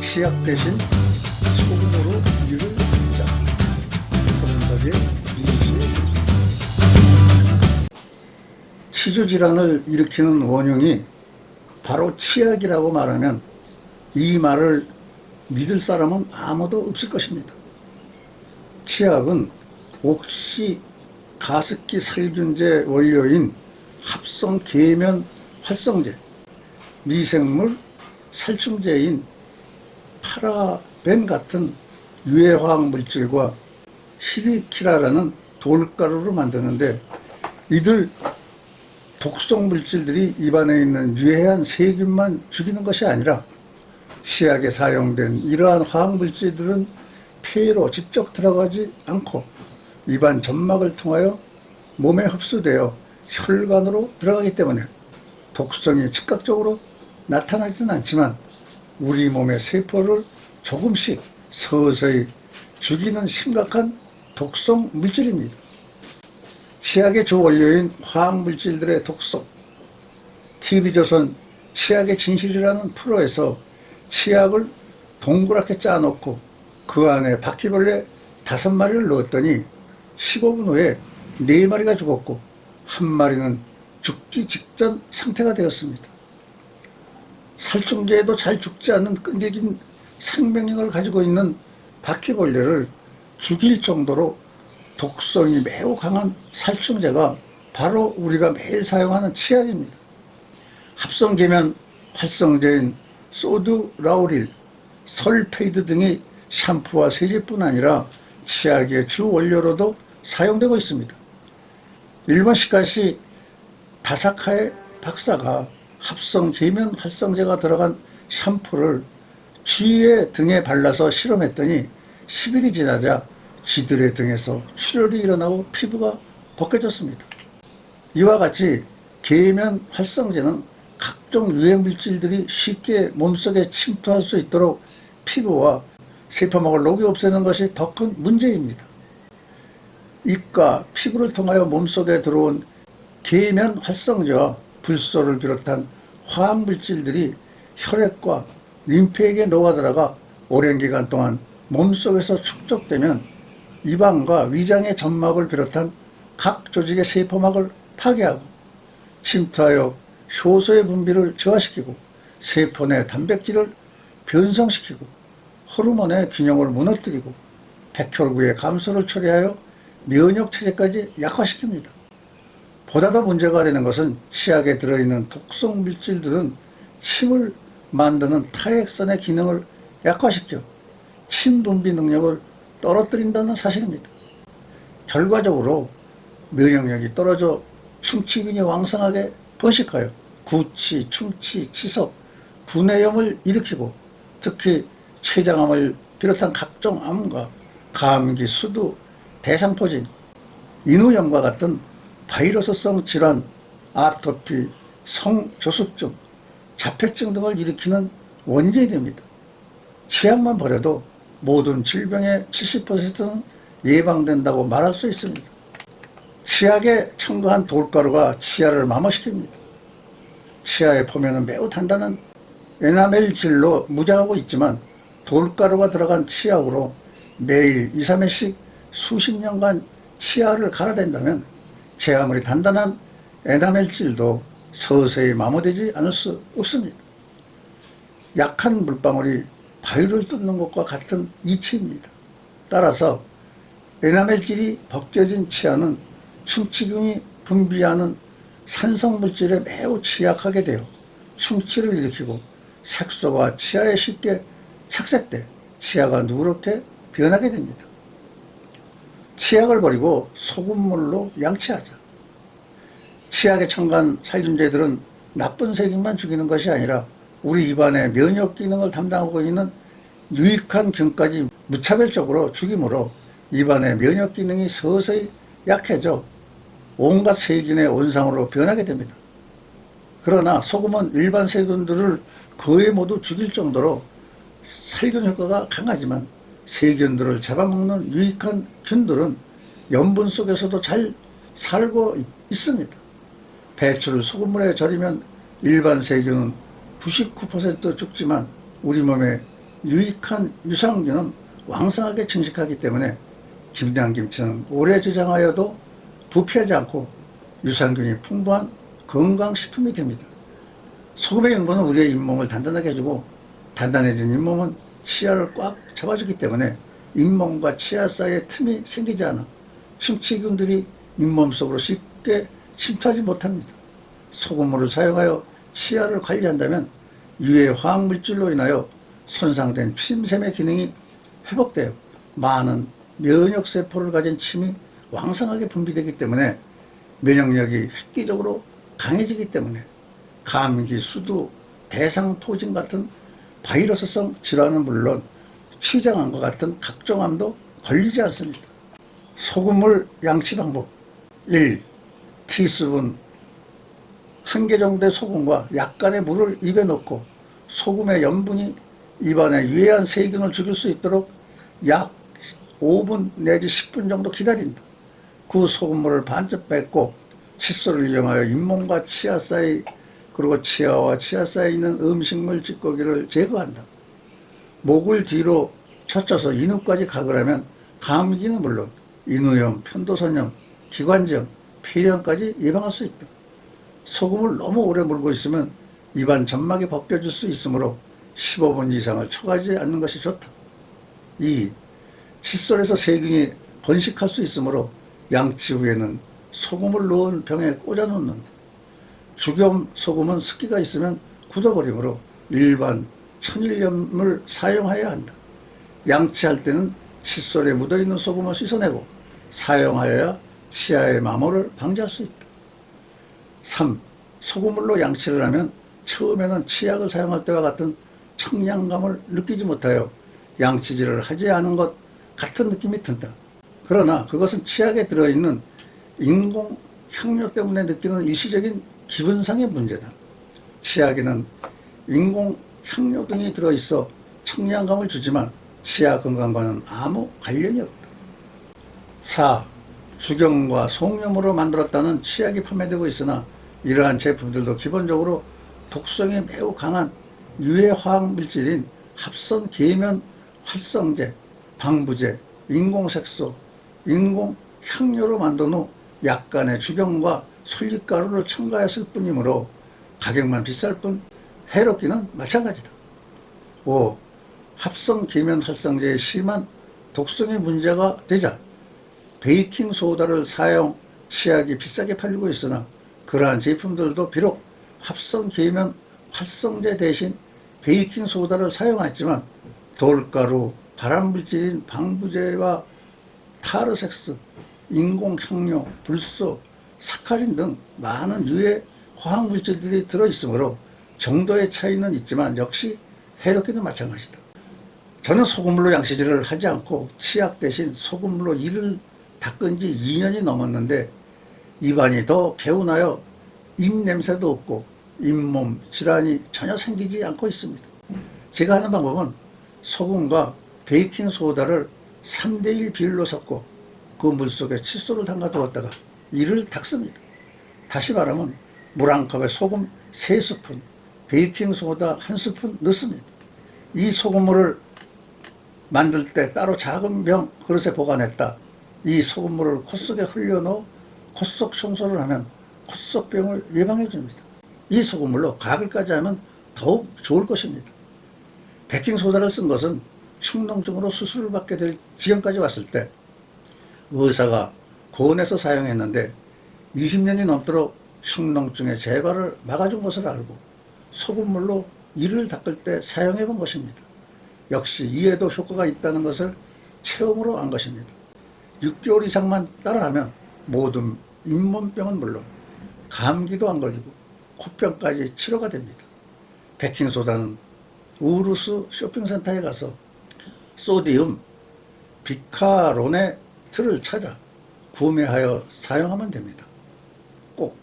치약 대신 소금으로 이를 짜 미수의 세 치주 질환을 일으키는 원흉이 바로 치약이라고 말하면 이 말을 믿을 사람은 아무도 없을 것입니다. 치약은 옥시 가습기 살균제 원료인 합성 계면 활성제, 미생물 살충제인 파라벤 같은 유해화학 물질과 시리키라라는 돌가루로 만드는데 이들 독성 물질들이 입안에 있는 유해한 세균만 죽이는 것이 아니라 치약에 사용된 이러한 화학 물질들은 폐로 직접 들어가지 않고 입안 점막을 통하여 몸에 흡수되어 혈관으로 들어가기 때문에 독성이 즉각적으로 나타나지는 않지만 우리 몸의 세포를 조금씩 서서히 죽이는 심각한 독성 물질입니다. 치약의 주원료인 화학물질들의 독성. TV조선 치약의 진실이라는 프로에서 치약을 동그랗게 짜놓고 그 안에 바퀴벌레 다섯 마리를 넣었더니 15분 후에 네 마리가 죽었고 한 마리는 죽기 직전 상태가 되었습니다. 살충제에도 잘 죽지 않는 끈질긴 생명력을 가지고 있는 바퀴벌레를 죽일 정도로 독성이 매우 강한 살충제가 바로 우리가 매일 사용하는 치약입니다. 합성 계면 활성제인 소드 라우릴, 설페이드 등이 샴푸와 세제뿐 아니라 치약의 주 원료로도 사용되고 있습니다. 일본 시카시 다사카의 박사가 합성 계면 활성제가 들어간 샴푸를 쥐의 등에 발라서 실험했더니 10일이 지나자 쥐들의 등에서 출혈이 일어나고 피부가 벗겨졌습니다. 이와 같이 계면 활성제는 각종 유해 물질들이 쉽게 몸속에 침투할 수 있도록 피부와 세포막을 녹여 없애는 것이 더 큰 문제입니다. 입과 피부를 통하여 몸속에 들어온 계면 활성제와 불소를 비롯한 화학 물질들이 혈액과 림프에게 녹아들어가 오랜 기간 동안 몸속에서 축적되면 입안과 위장의 점막을 비롯한 각 조직의 세포막을 파괴하고 침투하여 효소의 분비를 저하시키고 세포 내 단백질을 변성시키고 호르몬의 균형을 무너뜨리고 백혈구의 감소를 초래하여 면역 체제까지 약화시킵니다. 보다 더 문제가 되는 것은 치약에 들어있는 독성 물질들은 침을 만드는 타액선의 기능을 약화시켜 침 분비 능력을 떨어뜨린다는 사실입니다. 결과적으로 면역력이 떨어져 충치균이 왕성하게 번식하여 구취, 충치, 치석, 분해염을 일으키고 특히 췌장암을 비롯한 각종 암과 감기, 수두, 대상포진, 인후염과 같은 바이러스성 질환, 아토피, 성조숙증, 자폐증 등을 일으키는 원인이 됩니다. 치약만 버려도 모든 질병의 70%는 예방된다고 말할 수 있습니다. 치약에 첨가한 돌가루가 치아를 마모시킵니다. 치아의 표면은 매우 단단한 에나멜 질로 무장하고 있지만 돌가루가 들어간 치약으로 매일 2, 3회씩 수십 년간 치아를 갈아댄다면 제 아무리 단단한 에나멜질도 서서히 마모되지 않을 수 없습니다. 약한 물방울이 바위를 뚫는 것과 같은 이치입니다. 따라서 에나멜질이 벗겨진 치아는 충치균이 분비하는 산성물질에 매우 취약하게 되어 충치를 일으키고 색소가 치아에 쉽게 착색돼 치아가 누렇게 변하게 됩니다. 치약을 버리고 소금물로 양치하자. 치약에 첨가한 살균제들은 나쁜 세균만 죽이는 것이 아니라 우리 입안의 면역 기능을 담당하고 있는 유익한 균까지 무차별적으로 죽이므로 입안의 면역 기능이 서서히 약해져 온갖 세균의 원상으로 변하게 됩니다. 그러나 소금은 일반 세균들을 거의 모두 죽일 정도로 살균 효과가 강하지만 세균들을 잡아먹는 유익한 균들은 염분 속에서도 잘 살고 있습니다. 배추를 소금물에 절이면 일반 세균은 99% 죽지만 우리 몸에 유익한 유산균은 왕성하게 증식하기 때문에 김장김치는 오래 저장하여도 부패하지 않고 유산균이 풍부한 건강식품이 됩니다. 소금의 영분은 우리의 잇몸을 단단하게 해주고 단단해진 잇몸은 치아를 꽉 잡아주기 때문에 잇몸과 치아 사이에 틈이 생기지 않아 충치균들이 잇몸 속으로 쉽게 침투하지 못합니다. 소금물을 사용하여 치아를 관리한다면 유해 화학물질로 인하여 손상된 침샘의 기능이 회복되어 많은 면역세포를 가진 침이 왕성하게 분비되기 때문에 면역력이 획기적으로 강해지기 때문에 감기, 수두, 대상포진 같은 바이러스성 질환은 물론 췌장암과 같은 각종 암도 걸리지 않습니다. 소금물 양치 방법 1. 티스푼 한개 정도의 소금과 약간의 물을 입에 넣고 소금의 염분이 입안에 유해한 세균을 죽일 수 있도록 약 5분 내지 10분 정도 기다린다. 그 소금물을 반쯤 뺏고 칫솔을 이용하여 잇몸과 치아 사이 그리고 치아와 치아 사이에 있는 음식물 찌꺼기를 제거한다. 목을 뒤로 젖혀서 인후까지 가글하면 감기는 물론 인후염, 편도선염, 기관지염, 폐렴까지 예방할 수 있다. 소금을 너무 오래 물고 있으면 입안 점막이 벗겨질 수 있으므로 15분 이상을 초가지 않는 것이 좋다. 2. 칫솔에서 세균이 번식할 수 있으므로 양치 후에는 소금을 넣은 병에 꽂아 놓는다. 죽염 소금은 습기가 있으면 굳어버리므로 일반 천일염을 사용해야 한다. 양치할 때는 칫솔에 묻어있는 소금을 씻어내고 사용하여야 치아의 마모를 방지할 수 있다. 3. 소금물로 양치를 하면 처음에는 치약을 사용할 때와 같은 청량감을 느끼지 못하여 양치질을 하지 않은 것 같은 느낌이 든다. 그러나 그것은 치약에 들어있는 인공 향료 때문에 느끼는 일시적인 기분상의 문제다. 치약에는 인공 향료 등이 들어있어 청량감을 주지만 치아 건강과는 아무 관련이 없다. 4. 주경과 송염으로 만들었다는 치약이 판매되고 있으나 이러한 제품들도 기본적으로 독성이 매우 강한 유해 화학 물질인 합성 계면 활성제, 방부제, 인공색소, 인공 향료로 만든 후 약간의 주경과 솔잎가루를 첨가했을 뿐이므로 가격만 비쌀 뿐 해롭기는 마찬가지다. 5. 합성 계면 활성제의 심한 독성의 문제가 되자 베이킹 소다를 사용 치약이 비싸게 팔리고 있으나 그러한 제품들도 비록 합성 계면 활성제 대신 베이킹 소다를 사용했지만 돌가루, 발암물질인 방부제와 타르섹스, 인공향료, 불소, 사카린 등 많은 유해 화학물질들이 들어있으므로 정도의 차이는 있지만 역시 해롭기는 마찬가지다. 저는 소금물로 양치질을 하지 않고 치약 대신 소금물로 이를 닦은 지 2년이 넘었는데 입안이 더 개운하여 입 냄새도 없고 잇몸 질환이 전혀 생기지 않고 있습니다. 제가 하는 방법은 소금과 베이킹 소다를 3대1 비율로 섞고 그 물 속에 칫솔을 담가 두었다가 이를 닦습니다. 다시 말하면 물 한 컵에 소금 3스푼, 베이킹 소다 1스푼 넣습니다. 이 소금물을 만들 때 따로 작은 병 그릇에 보관했다. 이 소금물을 코 속에 흘려넣어 콧속 청소를 하면 콧속병을 예방해 줍니다. 이 소금물로 가글까지 하면 더욱 좋을 것입니다. 베킹 소다를 쓴 것은 축농증으로 수술을 받게 될 지경까지 왔을 때 의사가 고온에서 사용했는데 20년이 넘도록 축농증의 재발을 막아준 것을 알고 소금물로 이를 닦을 때 사용해 본 것입니다. 역시 이에도 효과가 있다는 것을 체험으로 안 것입니다. 6개월 이상만 따라하면 모든 잇몸병은 물론 감기도 안 걸리고 코병까지 치료가 됩니다. 베킹소다는 우루스 쇼핑센터에 가서 소디움 비카로네트를 찾아 구매하여 사용하면 됩니다. 꼭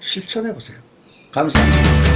실천해 보세요. 감사합니다.